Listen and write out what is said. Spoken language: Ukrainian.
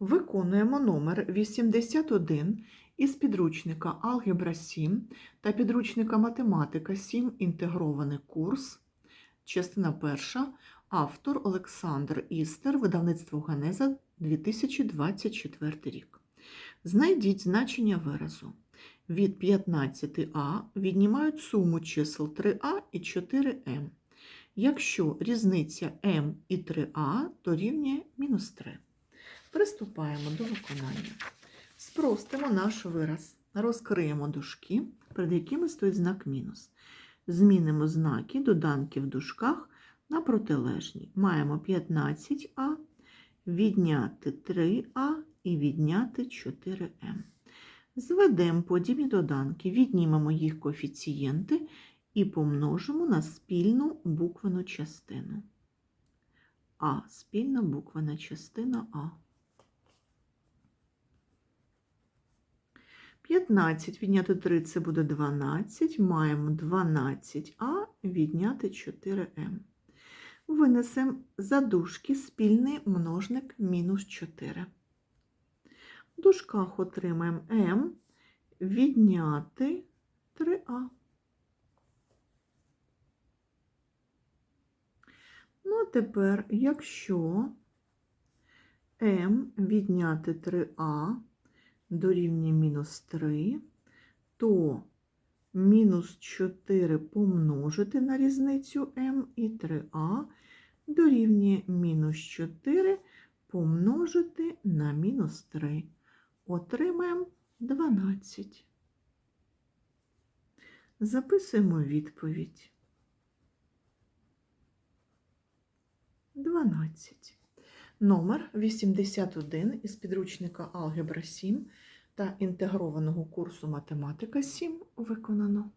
Виконуємо номер 81 із підручника Алгебра 7 та підручника Математика 7. Інтегрований курс. Частина перша. Автор Олександр Істер. Видавництво Генеза 2024 рік. Знайдіть значення виразу. Від 15а віднімають суму чисел 3а і 4m. Якщо різниця m і 3a дорівнює мінус 3. Приступаємо до виконання. Спростимо наш вираз. Розкриємо дужки, перед якими стоїть знак мінус. Змінимо знаки доданки в дужках на протилежні. Маємо 15а, відняти 3а і відняти 4m. Зведемо подібні доданки, віднімемо їх коефіцієнти і помножимо на спільну буквену частину. А, спільна буквена частина А. 15 відняти 3 це буде 12. Маємо 12а відняти 4m. Винесемо за дужки спільний множник мінус 4. В дужках отримаємо m відняти 3а. Ну, а тепер, якщо m відняти 3а дорівнює мінус 3, то мінус 4 помножити на різницю m і 3а дорівнює мінус 4 помножити на мінус 3. Отримаємо 12. Записуємо відповідь. 12. Номер 81 із підручника Алгебра 7 та інтегрованого курсу Математика 7 виконано.